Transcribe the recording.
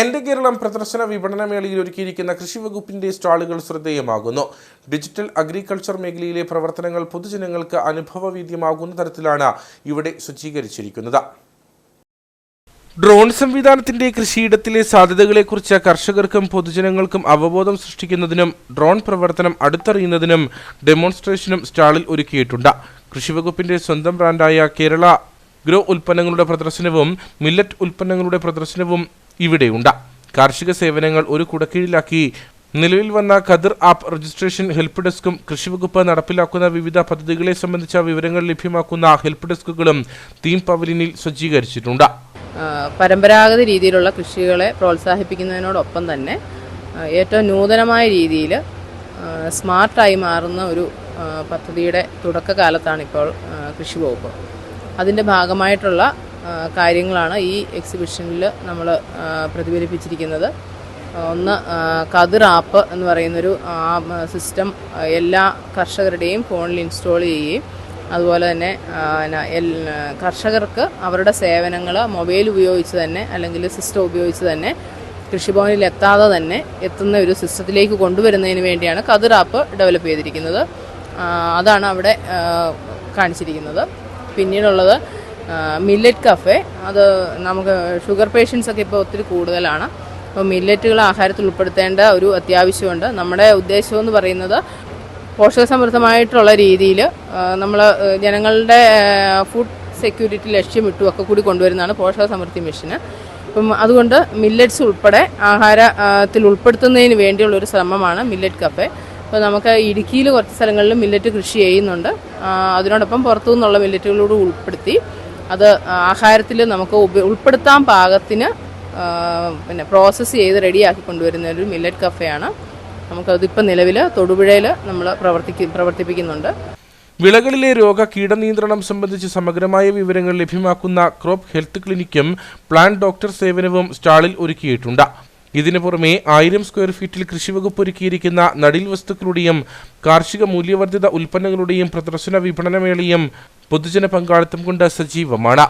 എന്റെ കേരളം പ്രദർശന വിപണന മേളയിൽ ഒരുക്കിയിരിക്കുന്ന കൃഷി വകുപ്പിന്റെ സ്റ്റാളുകൾ ശ്രദ്ധേയമാകുന്നു. ഡിജിറ്റൽ അഗ്രികൾച്ചർ മേഖലയിലെ പ്രവർത്തനങ്ങൾ പൊതുജനങ്ങൾക്ക് അനുഭവവേദ്യമാകുന്ന തരത്തിലാണ് ഇവിടെ സജ്ജീകരിച്ചിരിക്കുന്നത്. ഡ്രോൺ സംവിധാനത്തിന്റെ കൃഷിയിടത്തിലെ സാധ്യതകളെക്കുറിച്ച് കർഷകർക്കും പൊതുജനങ്ങൾക്കും അവബോധം സൃഷ്ടിക്കുന്നതിനും ഡ്രോൺ പ്രവർത്തനം അടുത്തറിയുന്നതിനും ഡെമോൺസ്ട്രേഷനും സ്റ്റാളിൽ ഒരുക്കിയിട്ടുണ്ട്. കൃഷിവകുപ്പിന്റെ സ്വന്തം ബ്രാൻഡായ കേരള ഗ്രോ ഉൽപ്പന്നങ്ങളുടെ പ്രദർശനവും മില്ലറ്റ് ഉൽപ്പന്നങ്ങളുടെ പ്രദർശനവും ഇവിടെയുണ്ട്. കാർഷിക സേവനങ്ങൾ ഒരു കുടക്കീഴിലാക്കി. നിലവിൽ വന്ന ഖദർ ആപ്പ് രജിസ്ട്രേഷൻ ഹെൽപ്പ് ഡെസ്കും കൃഷിവകുപ്പ് നടപ്പിലാക്കുന്ന വിവിധ പദ്ധതികളെ സംബന്ധിച്ച വിവരങ്ങൾ ലഭ്യമാക്കുന്ന ഹെൽപ്പ് ഡെസ്കുകളും തീം പവലിനിൽ സജ്ജീകരിച്ചിട്ടുണ്ട്. പരമ്പരാഗത രീതിയിലുള്ള കൃഷികളെ പ്രോത്സാഹിപ്പിക്കുന്നതിനോടൊപ്പം തന്നെ ഏറ്റവും നൂതനമായ രീതിയിൽ സ്മാർട്ടായി മാറുന്ന ഒരു പദ്ധതിയുടെ തുടക്കകാലത്താണ് ഇപ്പോൾ കൃഷി വകുപ്പ് അതിന്റെ ഭാഗമായിട്ടുള്ള കാര്യങ്ങളാണ് ഈ എക്സിബിഷനിൽ നമ്മൾ പ്രതിഫലിപ്പിച്ചിരിക്കുന്നത്. ഒന്ന് കതിർ ആപ്പ് എന്ന് പറയുന്നൊരു സിസ്റ്റം എല്ലാ കർഷകരുടെയും ഫോണിൽ ഇൻസ്റ്റാൾ ചെയ്യുകയും അതുപോലെ തന്നെ കർഷകർക്ക് അവരുടെ സേവനങ്ങൾ മൊബൈൽ ഉപയോഗിച്ച് തന്നെ അല്ലെങ്കിൽ സിസ്റ്റം ഉപയോഗിച്ച് തന്നെ കൃഷിഭവനിൽ എത്താതെ തന്നെ എത്തുന്ന ഒരു സിസ്റ്റത്തിലേക്ക് കൊണ്ടുവരുന്നതിന് വേണ്ടിയാണ് കതിർ ആപ്പ് ഡെവലപ്പ് ചെയ്തിരിക്കുന്നത്. അതാണ് അവിടെ കാണിച്ചിരിക്കുന്നത്. പിന്നീടുള്ളത് മില്ലറ്റ് കഫേ അത് നമുക്ക് ഷുഗർ പേഷ്യൻസ് ഒക്കെ ഇപ്പോൾ ഒത്തിരി കൂടുതലാണ്. അപ്പോൾ മില്ലറ്റുകൾ ആഹാരത്തിൽ ഉൾപ്പെടുത്തേണ്ട ഒരു അത്യാവശ്യമുണ്ട്. നമ്മുടെ ഉദ്ദേശം എന്ന് പറയുന്നത് പോഷകസമൃദ്ധമായിട്ടുള്ള രീതിയിൽ നമ്മൾ ജനങ്ങളുടെ ഫുഡ് സെക്യൂരിറ്റി ലക്ഷ്യമിട്ടും ഒക്കെ കൂടി കൊണ്ടുവരുന്നതാണ് പോഷക സമൃദ്ധി മിഷന്. അപ്പം അതുകൊണ്ട് മില്ലറ്റ്സ് ഉൾപ്പെടെ ആഹാരത്തിൽ ഉൾപ്പെടുത്തുന്നതിന് വേണ്ടിയുള്ള ഒരു ശ്രമമാണ് മില്ലറ്റ് കഫേ അപ്പോൾ നമുക്ക് ഇടുക്കിയിൽ കുറച്ച് സ്ഥലങ്ങളിൽ മില്ലറ്റ് കൃഷി ചെയ്യുന്നുണ്ട്. അതിനോടൊപ്പം പുറത്തു നിന്നുള്ള മില്ലറ്റുകളോട് ഉൾപ്പെടുത്തി അത് ആഹാരത്തിൽ നമുക്ക് ഉൾപ്പെടുത്താൻ പാകത്തിന് പിന്നെ പ്രോസസ്സ് ചെയ്ത് റെഡിയാക്കി കൊണ്ടുവരുന്ന ഒരു മില്ലറ്റ് കഫയാണ് നമുക്കതിപ്പോൾ നിലവിൽ തൊടുപുഴയിൽ നമ്മൾ പ്രവർത്തിക്ക പ്രവർത്തിപ്പിക്കുന്നുണ്ട്. വിളകളിലെ രോഗ കീടനിയന്ത്രണം സംബന്ധിച്ച് സമഗ്രമായ വിവരങ്ങൾ ലഭ്യമാക്കുന്ന ക്രോപ്പ് ഹെൽത്ത് ക്ലിനിക്കും പ്ലാന്റ് ഡോക്ടർ സേവനവും സ്റ്റാളിൽ ഒരുക്കിയിട്ടുണ്ട്. ഇതിനു പുറമെ ആയിരം സ്ക്വയർ ഫീറ്റിൽ കൃഷിവകുപ്പ് ഒരുക്കിയിരിക്കുന്ന നടീൽ വസ്തുക്കളുടെയും കാർഷിക മൂല്യവർദ്ധിത ഉൽപ്പന്നങ്ങളുടെയും പ്രദർശന വിപണനമേളയും പൊതുജന പങ്കാളിത്തം കൊണ്ട് സജീവമാണ്.